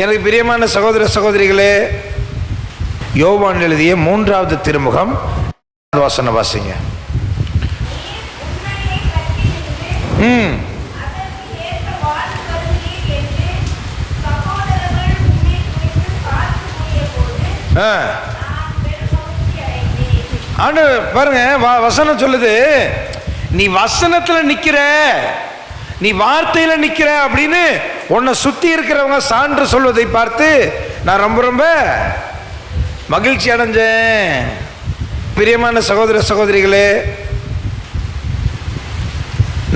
எனக்கு பிரியமான சகோதர சகோதரிகளே யோவான் எழுதிய மூன்றாவது திருமுகம் வாசனை வாசிங்க. ம். ஆ. ஆண்டு பாருங்க வசனம் சொல்லுது நீ வசனத்துல நிக்கிற நீ வார்த்தையில் நிற்கிற அப்படின்னு உன்னை சுற்றி இருக்கிறவங்க சான்று சொல்வதை பார்த்து நான் ரொம்ப ரொம்ப மகிழ்ச்சி அடைஞ்சேன். பிரியமான சகோதர சகோதரிகளே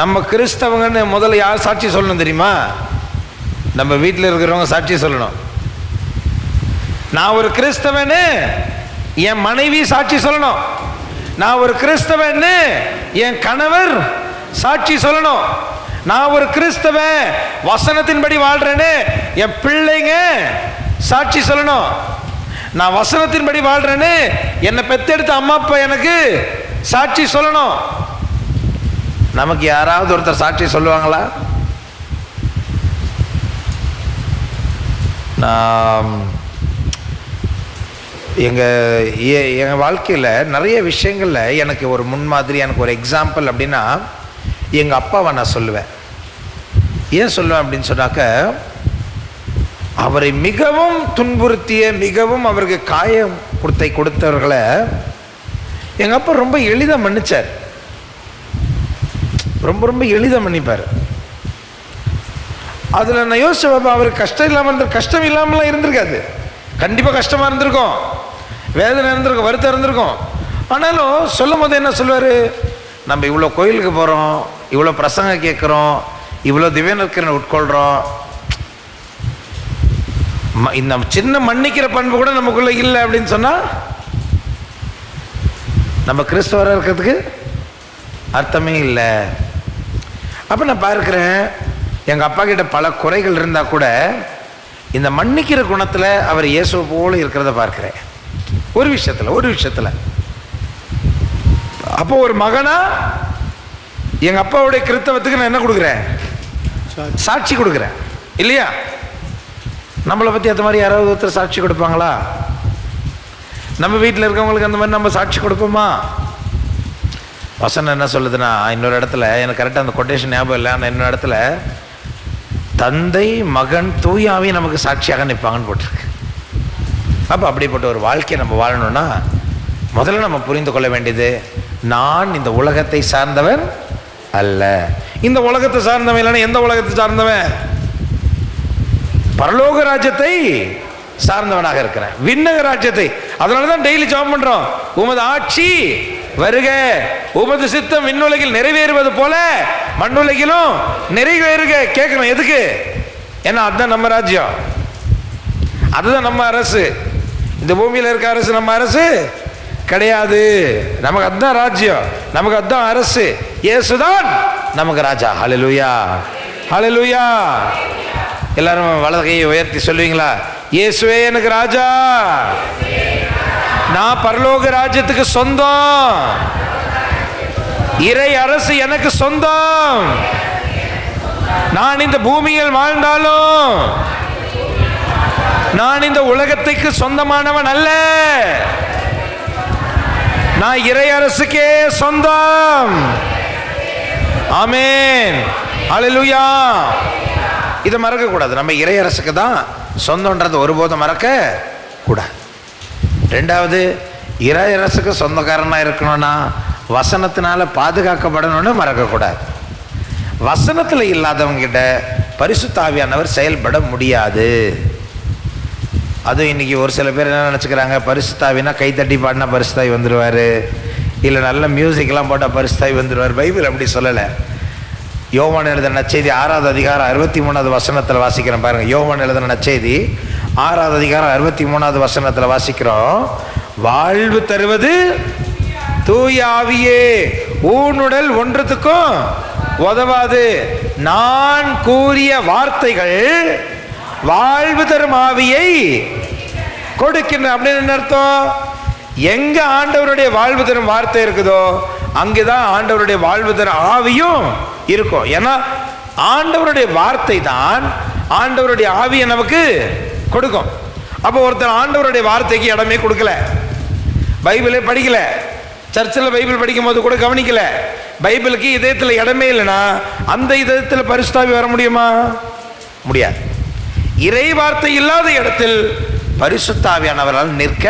நம்ம கிறிஸ்தவங்கன்னு முதல்ல யார் சாட்சி சொல்லணும் தெரியுமா? நம்ம வீட்டில் இருக்கிறவங்க சாட்சி சொல்லணும். நான் ஒரு கிறிஸ்தவன்னு என் மனைவி சாட்சி சொல்லணும். நான் ஒரு கிறிஸ்தவன்னு என் கணவர் சாட்சி சொல்லணும். நான் ஒரு கிறிஸ்தவன் வசனத்தின்படி வாழ்றேன்னு என் பிள்ளைங்க சாட்சி சொல்லணும். நான் வசனத்தின்படி வாழ்றேன்னு என்னை பெத்தெடுத்த அம்மா அப்பா எனக்கு சாட்சி சொல்லணும். நமக்கு யாராவது ஒருத்தர் சாட்சி சொல்லுவாங்களா? நான் எங்கள் எங்கள் வாழ்க்கையில் நிறைய விஷயங்களில் எனக்கு ஒரு முன்மாதிரி எனக்கு ஒரு எக்ஸாம்பிள் அப்படின்னா எங்கள் அப்பாவை நான் சொல்லுவேன். ஏன் சொல்லுவேன் அப்படின்னு சொன்னாக்க அவரை மிகவும் துன்புறுத்திய மிகவும் அவருக்கு காயம் கொடுத்தை கொடுத்தவர்களை எங்கள் அப்பா ரொம்ப எளிதாக மன்னிச்சார். ரொம்ப ரொம்ப எளிதாக மன்னிப்பார். அதில் நான் யோசிச்ச பாப்பா அவர் கஷ்டம் இல்லாமல் இருந்த கஷ்டம் இல்லாமலாம் இருந்திருக்காது. கண்டிப்பாக கஷ்டமாக இருந்திருக்கும். வேதனை இருந்திருக்கும் வருத்தம் இருந்திருக்கும். ஆனாலும் சொல்லும் போது என்ன சொல்லுவார்? நம்ம இவ்வளோ கோயிலுக்கு போகிறோம் இவ்வளோ பிரசங்க கேட்குறோம் இவ்வளோ திவ்யநற்கரனை உட்கொள்கிறோம் இந்த சின்ன மன்னிக்கிற பண்பு கூட நமக்குள்ள இல்லை அப்படின்னு சொன்னால் நம்ம கிறிஸ்தவராக இருக்கிறதுக்கு அர்த்தமே இல்லை. அப்போ நான் பார்க்குறேன் எங்கள் அப்பா கிட்ட பல குறைகள் இருந்தால் கூட இந்த மன்னிக்கிற குணத்தில் அவர் இயேசு போல இருக்கிறத பார்க்குறேன். ஒரு விஷயத்தில் ஒரு விஷயத்தில். அப்போ ஒரு மகனா எங்கள் அப்பாவுடைய கிறித்தவத்துக்கு நான் என்ன கொடுக்குறேன்? சாட்சி. கொடுக்குறேன். இல்லையா? நம்மளை பற்றி அந்த மாதிரி யாராவது ஒருத்தர் சாட்சி கொடுப்பாங்களா? நம்ம வீட்டில் இருக்கவங்களுக்கு அந்த மாதிரி நம்ம சாட்சி கொடுப்போமா? வசனம் என்ன சொல்லுதுன்னா இன்னொரு இடத்துல எனக்கு கரெக்டாக அந்த கொட்டேஷன் ஞாபகம் இல்லை ஆனால் இன்னொரு இடத்துல தந்தை மகன் தூயாவே நமக்கு சாட்சியாக நிற்பாங்கன்னு போட்டிருக்கு. அப்போ அப்படிப்பட்ட ஒரு வாழ்க்கையை நம்ம வாழணும்னா முதல்ல நம்ம புரிந்து கொள்ள வேண்டியது நான் இந்த உலகத்தை சார்ந்தவன் அல்ல. இந்த உலகத்தை சார்ந்தவன் இல்லைன்னா எந்த உலகத்தை சார்ந்தவன்? பரலோக ராஜ்யத்தை சார்ந்தவனாக இருக்கிறேன். விண்ணக ராஜ்யத்தை. அதனால தான் டெய்லி ஜாப் பண்ணுறோம் உமது ஆட்சி வருக. உமது சித்தம் விண்ணுலகில் நிறைவேறுவது போல மண்ணுலகிலும் நிறைவேறுக. கேட்கணும் எதுக்கு? ஏன்னா அதுதான் நம்ம ராஜ்யம். அதுதான் நம்ம அரசு. இந்த பூமியில் இருக்க அரசு நம்ம அரசு? கிடையாது. நமக்கு அதுதான் ராஜ்யம். நமக்கு அதுதான் அரசு. இயேசுதான் நமக்கு ராஜா. ஹalleluya ஹalleluya எல்லாரும் வலது கையை உயர்த்தி சொல்லுவீங்களா? இயேசுவே எனக்கு ராஜா. நான் பரலோக ராஜ்யத்துக்கு சொந்தம். இறை அரசு எனக்கு சொந்தம். நான் இந்த பூமியில் வாழ்ந்தாலும் நான் இந்த உலகத்துக்கு சொந்தமானவன் அல்ல. நான் இறை அரசுக்கே சொந்தம். ஆமேன். ஹalleluya. இதை மறக்க கூடாது நம்ம இறையரசுக்கு தான் சொந்தன்றது ஒருபோதும் மறக்க கூடாது ரெண்டாவது இறையரசுக்கு சொந்தக்காரனாக இருக்கணும்னா வசனத்தினால பாதுகாக்கப்படணும்னு மறக்கக்கூடாது. வசனத்தில் இல்லாதவங்கிட்ட பரிசுத்தாவியானவர் செயல்பட முடியாது. அதுவும் இன்றைக்கி ஒரு சில பேர் என்ன நினச்சிக்கிறாங்க? பரிசுத்தாவினா கை தட்டி பாடினா பரிசுத்தாவி வந்துடுவார் இல்லை நல்ல மியூசிக்லாம் போட்டால் பரிசுத்தாய் வந்துடுவார். பைபிள் அப்படி சொல்லலை. யோவான் எழுதின நச்செய்தி ஆறாவது அதிகாரம் அறுபத்தி மூணாவது வசனத்தில் வாசிக்கிறோம் பாருங்கள் யோவான் எழுதின நச்செய்தி ஆறாவது அதிகாரம் அறுபத்தி மூணாவது வசனத்தில் வாசிக்கிறோம். வாழ்வு தருவது தூய ஆவியே ஊனுடல் ஒன்றத்துக்கும் உதவாது. நான் கூறிய வார்த்தைகள் வாழ்வு தரும் ஆவியை கொடுக்கின்ற அப்படின்னு என்ன அர்த்தம்? எங்க ஆண்டவருடைய வாழ்வு தரும் வார்த்தை இருக்குதோ அங்கேதான் ஆண்டவருடைய வாழ்வு தரும் ஆவியும் இருக்கும். ஏன்னா ஆண்டவருடைய வார்த்தை தான் ஆண்டவருடைய ஆவியை நமக்கு கொடுக்கும். அப்போ ஒருத்தர் ஆண்டவருடைய வார்த்தைக்கு இடமே கொடுக்கல. பைபிளே படிக்கல. சர்ச்சில் பைபிள் படிக்கும் போது கூட கவனிக்கல. பைபிளுக்கு இதயத்தில் இடமே இல்லைன்னா அந்த இதயத்தில் பரிசுத்தாவி வர முடியுமா? முடியாது. இறை வார்த்தை இல்லாத இடத்தில் பரிசுத்தாவியானவரால் நிற்க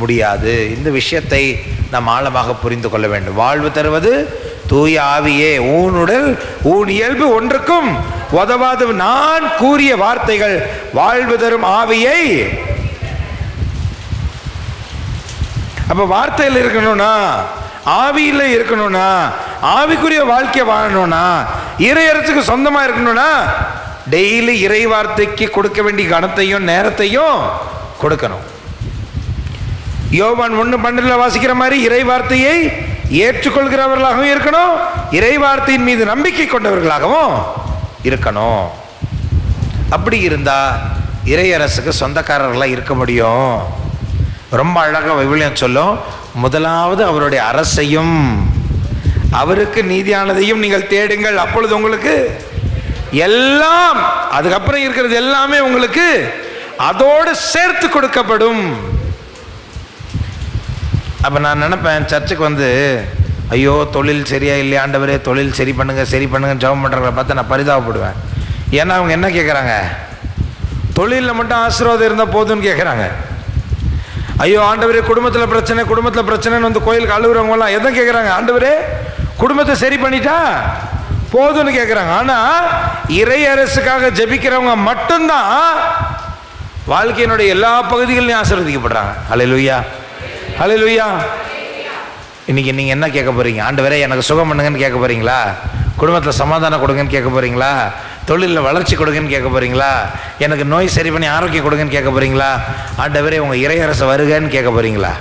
முடியாது. இந்த விஷயத்தை நாம் ஆழமாக புரிந்து கொள்ள வேண்டும். வாழ்வு தருவது தூய ஆவியே ஊனுடல் ஊன் இயல்பு ஒன்றுக்கும் உதவாது. நான் கூறிய வார்த்தைகள் வாழ்வு தரும் ஆவியை. அப்ப வார்த்தையில் இருக்கணும்னா ஆவியில் இருக்கணும்னா ஆவிக்குரிய வாழ்க்கையை வாழணும்னா இறையரசுக்கு சொந்தமா இருக்கணும்னா டெய்லி இறை வார்த்தைக்கு கொடுக்க வேண்டிய கணத்தையும் நேரத்தையும் கொடுக்கணும். யோவான் ஒன்று பன்னெண்டில் வாசிக்கிற மாதிரி இறை வார்த்தையை ஏற்றுக்கொள்கிறவர்களாகவும் இருக்கணும் இறை வார்த்தையின் மீது நம்பிக்கை கொண்டவர்களாகவும் இருக்கணும். அப்படி இருந்தால் இறையரசுக்கு சொந்தக்காரர்களாக இருக்க முடியும். ரொம்ப அழகாக விவிலியம் சொல்லும் முதலாவது அவருடைய அரசையும் அவருக்கு நீதியானதையும் நீங்கள் தேடுங்கள். அப்பொழுது உங்களுக்கு எல்லாம் அதுக்கப்புறம் இருக்கிறது எல்லாமே உங்களுக்கு அதோடு சேர்த்து கொடுக்கப்படும். அப்போ நான் நினப்பேன் சர்ச்சுக்கு வந்து ஐயோ தொழில் சரியா இல்லையா ஆண்டவரே தொழில் சரி பண்ணுங்கள் சரி பண்ணுங்க ஜெபம் பண்ணுறவங்களை பார்த்து நான் பரிதாபப்படுவேன். ஏன்னா அவங்க என்ன கேட்குறாங்க தொழிலில் மட்டும் ஆசீர்வாதம் இருந்தால் போதும்னு கேட்குறாங்க ஐயோ ஆண்டவரே குடும்பத்தில் பிரச்சனை குடும்பத்தில் பிரச்சனைன்னு வந்து கோயிலுக்கு அழுகுறவங்களாம் எதை கேட்குறாங்க ஆண்டவரே குடும்பத்தை சரி பண்ணிட்டா போதும்னு கேட்குறாங்க ஆனால் இறை அரசுக்காக ஜெபிக்கிறவங்க மட்டும்தான் வாழ்க்கையினுடைய எல்லா பகுதிகளிலும் ஆசீர்வதிக்கப்படுறாங்க. ஹலோ லுய்யா இன்னைக்கு நீங்கள் என்ன கேட்க போறீங்க? ஆண்டவரே எனக்கு சுகம் பண்ணுங்கன்னு கேட்க போறீங்களா? குடும்பத்தில் சமாதானம் கொடுங்கன்னு கேட்க போறீங்களா? தொழிலில் வளர்ச்சி கொடுங்கன்னு கேட்க போறீங்களா? எனக்கு நோய் சரி பண்ணி ஆரோக்கியம் கொடுங்கன்னு கேட்க போறீங்களா? ஆண்டவரே உங்கள் இறையரசு வருகன்னு கேட்க போறீங்களா?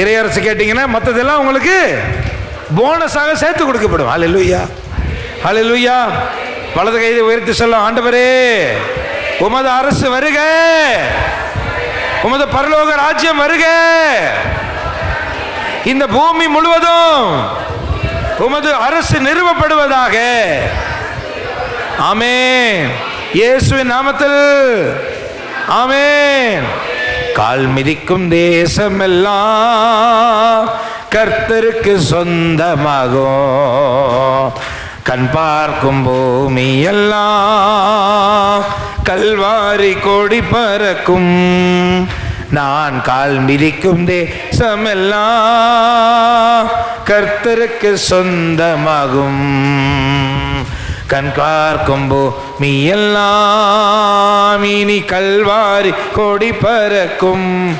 இறையரசு கேட்டிங்கன்னா மற்றதெல்லாம் உங்களுக்கு போனஸாக சேர்த்து கொடுக்கப்படும். ஹalleluya ஹalleluya வலது கையை உயர்த்தி சொல்லும் ஆண்டவரே உமது அரசு வருக. உமது பரலோக ராஜ்யம் வருக. இந்த பூமி முழுவதும் உமது அரசு நிறுவப்படுவதாக. ஆமேன். இயேசுவின் நாமத்தில். ஆமேன். கால் மிதிக்கும் தேசமெல்லாம் கர்த்தருக்கு சொந்தமாகும். கண் பார்க்கும் பூமி எல்லாம் கல்வாரி கொடி பறக்கும். நான் கால் மிதிக்கும் தேசமெல்லாம் கர்த்தருக்கு சொந்தமாகும். கண் பார்க்கும் பூமி எல்லாம் இனி கல்வாரி கொடி பறக்கும்.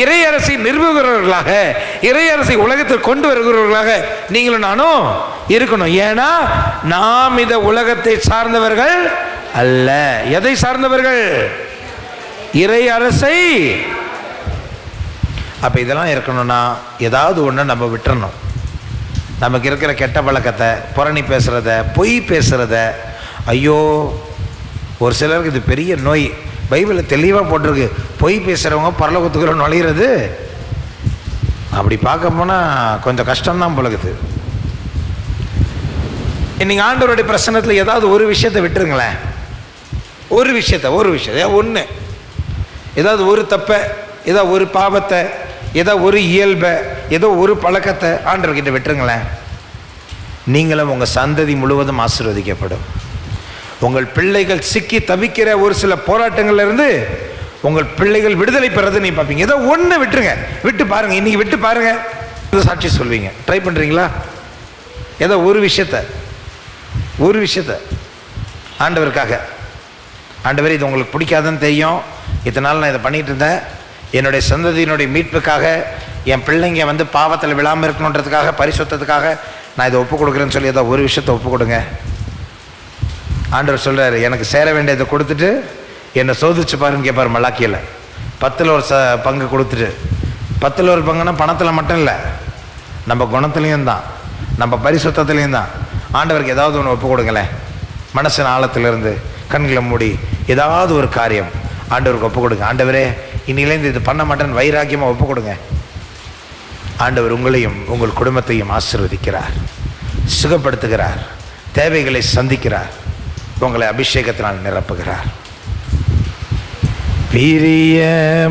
இறையரசை நிறுவுகிறவர்களாக இறையரசை உலகத்தில் கொண்டு வருகிறவர்களாக நீங்களும் நானும் இருக்கணும். ஏன்னா நாம் இந்த உலகத்தை சார்ந்தவர்கள் அல்ல. எதை சார்ந்தவர்கள்? இறை அரசை. அப்போ இதெல்லாம் இருக்கணும்னா ஏதாவது ஒன்று நம்ம விட்டுறணும். நமக்கு இருக்கிற கெட்ட பழக்கத்தை புரணி பேசுகிறத பொய் பேசுகிறத ஐயோ ஒரு சிலருக்கு இது பெரிய நோய். பைபிளில் தெளிவாக போட்டிருக்கு. பொய் பேசுகிறவங்க பரலோகத்துக்குள்ள நுழையிறது. அப்படி பார்க்க போனால் கொஞ்சம் கஷ்டம்தான் பழகுது இன்னைக்கு ஆண்டவருடைய பிரசனத்தில் ஏதாவது ஒரு விஷயத்தை விட்டுருங்களேன். ஒரு விஷயத்த ஒரு விஷயத்த ஒன்று ஏதாவது ஒரு தப்பை ஏதோ ஒரு பாவத்தை ஏதோ ஒரு இயல்பை ஏதோ ஒரு பழக்கத்தை ஆண்டவர்கிட்ட விட்டுருங்களேன். நீங்களும் உங்கள் சந்ததி முழுவதும் ஆசீர்வதிக்கப்படும். உங்கள் பிள்ளைகள் சிக்கி தவிக்கிற ஒரு சில போராட்டங்கள்லேருந்து உங்கள் பிள்ளைகள் விடுதலை பெறது நீ பார்ப்பீங்க. ஏதோ ஒன்று விட்டுருங்க. விட்டு பாருங்கள் இன்னைக்கு விட்டு பாருங்கள் சாட்சி சொல்வீங்க. ட்ரை பண்ணுறீங்களா ஏதோ ஒரு விஷயத்தை. ஒரு விஷயத்த ஆண்டவருக்காக. ஆண்டவர் இது உங்களுக்கு பிடிக்காதுன்னு தெரியும். இத்தனை நாள் நான் இதை பண்ணிகிட்டு இருந்தேன். என்னுடைய சந்ததியினுடைய மீட்புக்காக என் பிள்ளைங்க வந்து பாவத்தில் விழாமல் இருக்கணுன்றதுக்காக பரிசுத்தத்துக்காக நான் இதை ஒப்பு கொடுக்குறேன்னு சொல்லி ஏதோ ஒரு விஷயத்தை ஒப்பு கொடுங்க. ஆண்டவர் சொல்கிறார் எனக்கு சேர வேண்டியதை கொடுத்துட்டு என்னை சோதிச்சு பாருன்னு கேட்பார் மலாக்கியில். பத்தில் ஒரு ச பங்கு கொடுத்துட்டு. பத்தில் ஒரு பங்குனா பணத்தில் மட்டும் இல்லை. நம்ம குணத்துலேயும் தான். நம்ம பரிசுத்தத்துலேயும் தான். ஆண்டவருக்கு ஏதாவது ஒன்று ஒப்பு கொடுங்களேன். மனசின் ஆழத்திலிருந்து கண்களை மூடி ஏதாவது ஒரு காரியம் ஆண்டவருக்கு ஒப்பு கொடுங்க. ஆண்டவரே இன்னிலேருந்து இது பண்ண மாட்டேன்னு வைராக்கியமாக ஒப்பு கொடுங்க. ஆண்டவர் உங்களையும் உங்கள் குடும்பத்தையும் ஆசிர்வதிக்கிறார். சுகப்படுத்துகிறார். தேவைகளை சந்திக்கிறார். உங்களை அபிஷேகத்தினால் நிரப்புகிறார். பிரியமானவனே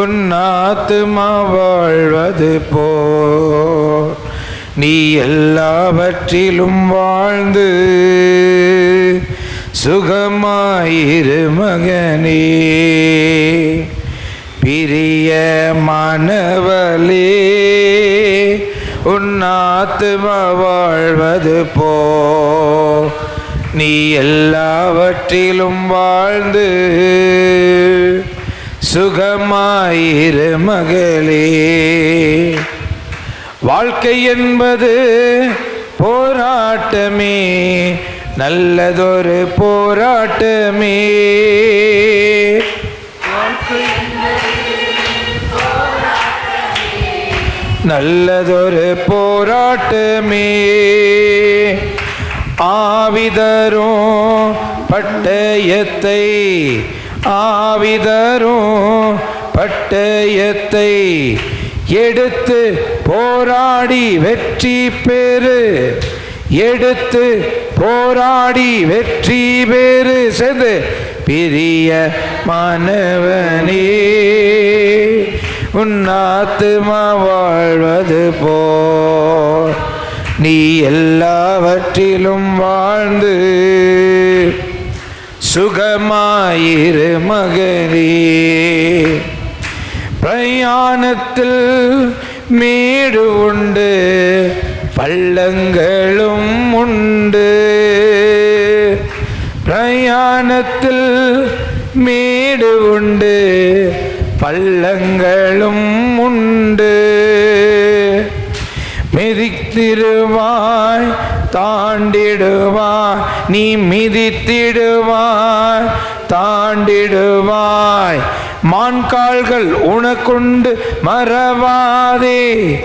உன்னாத்துமா வாழ்வது போ நீ எல்லாவற்றிலும் வாழ்ந்து சுகமாயிரு மகனே. பிரிய மனவலே உன்னாத்துமா வாழ்வது போ நீ எல்லாவற்றிலும் வாழ்ந்து சுகமாயிரு மகளே. வாழ்க்கை என்பது போராட்டமே நல்லதொரு போராட்டமே. நல்லதொரு போராட்டமே. ஆவிதரும் பட்டயத்தை ஆவிதரும் பட்டயத்தை எடுத்து போராடி வெற்றி பெறு. எடுத்து போராடி வெற்றி பெறு. சேர்ந்து பிரிய மாணவனே உன்னாத்துமா வாழ்வது போ நீ எல்லாவற்றிலும் வாழ்ந்து சுகமாயிரு மகனே பிரயாணத்தில் மேடு உண்டு பள்ளங்களும் உண்டு. பிரயாணத்தில் மேடு உண்டு பள்ளங்களும் உண்டு. மெதித்திருவா தாண்டிடுவாய் நீ மிதித்திடுவாய். தாண்டிடுவாய். மான்கால்கள் உனக்குண்டு மறவாதே.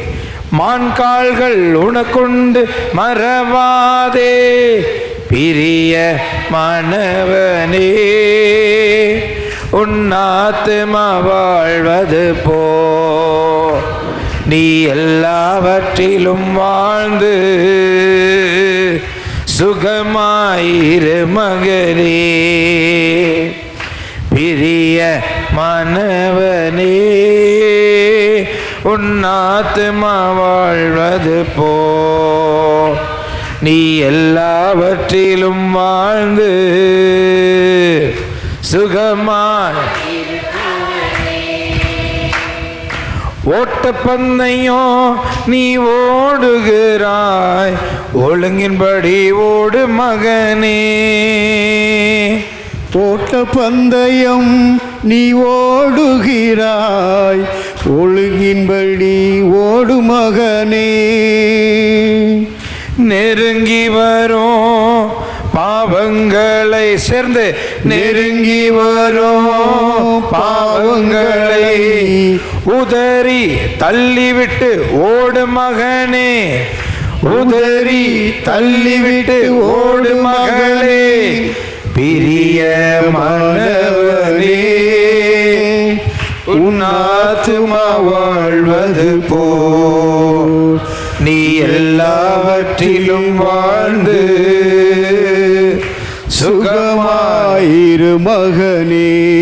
மான்கால்கள் உனக்குண்டு மறவாதே. பிரிய மனவனே உன்னாத்துமா வாழ்வது போ. நீ எல்லாவற்றிலும் வாழ்ந்து சுகமாயிரு மகரே பிரிய மனவனே உன்னாத்மா வாழ்வது போ. நீ எல்லாவற்றிலும் வாழ்ந்து சுகமாய் ஓட்டப்பந்தயம் நீ ஓடுகிறாய். ஒழுங்கின்படி ஓடு மகனே. தோட்ட பந்தயம் நீ ஓடுகிறாய். ஒழுங்கின்படி ஓடு மகனே. நெருங்கி வரும். பாவங்களை சேர்ந்து நெருங்கி வரும். பாவங்களை உதறி தள்ளிவிட்டு ஓடு மகனே. உதறி தள்ளிவிட்டு ஓடு மகளே பிரிய மனவரே உன்னாத்துமா வாழ்வது போ நீ எல்லாவற்றிலும் வாழ்ந்து மகனே.